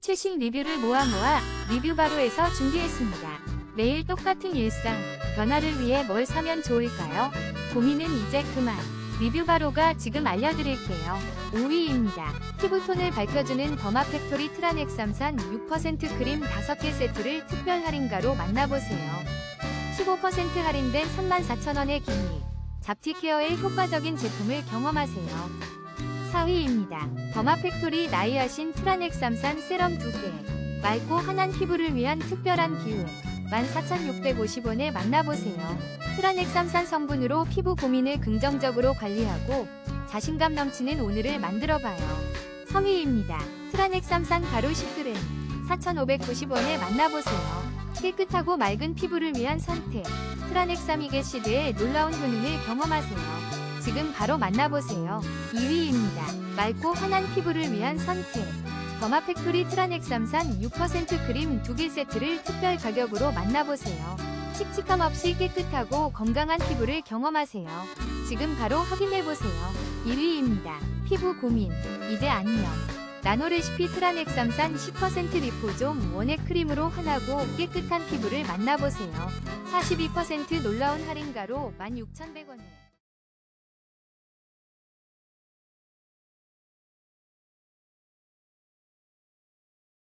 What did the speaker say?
최신 리뷰를 모아 모아 리뷰바로에서 준비했습니다. 매일 똑같은 일상, 변화를 위해 뭘 사면 좋을까요? 고민은 이제 그만. 리뷰바로가 지금 알려드릴게요. 5위입니다. 피부톤을 밝혀주는 더마 팩토리 트라넥 삼산 6% 크림 5개 세트를 특별 할인가로 만나보세요. 15% 할인된 34,000원의 기미. 잡티 케어의 효과적인 제품을 경험하세요. 4위입니다. 더마 팩토리 나이아신 트라넥삼산 세럼 2개. 맑고 환한 피부를 위한 특별한 기운. 14,650원에 만나보세요. 트라넥삼산 성분으로 피부 고민을 긍정적으로 관리하고 자신감 넘치는 오늘을 만들어봐요. 3위입니다. 트라넥삼산 가루 10g. 4,590원에 만나보세요. 깨끗하고 맑은 피부를 위한 선택. 트라넥사미게시드의 놀라운 효능을 경험하세요. 지금 바로 만나보세요. 2위입니다. 맑고 환한 피부를 위한 선택. 더마 팩토리 트라넥삼산 6% 크림 2개 세트를 특별 가격으로 만나보세요. 칙칙함 없이 깨끗하고 건강한 피부를 경험하세요. 지금 바로 확인해보세요. 1위입니다. 피부 고민. 이제 안녕. 나노 레시피 트라넥삼산 10% 리포좀 원액 크림으로 환하고 깨끗한 피부를 만나보세요. 42% 놀라운 할인가로 16,100원에.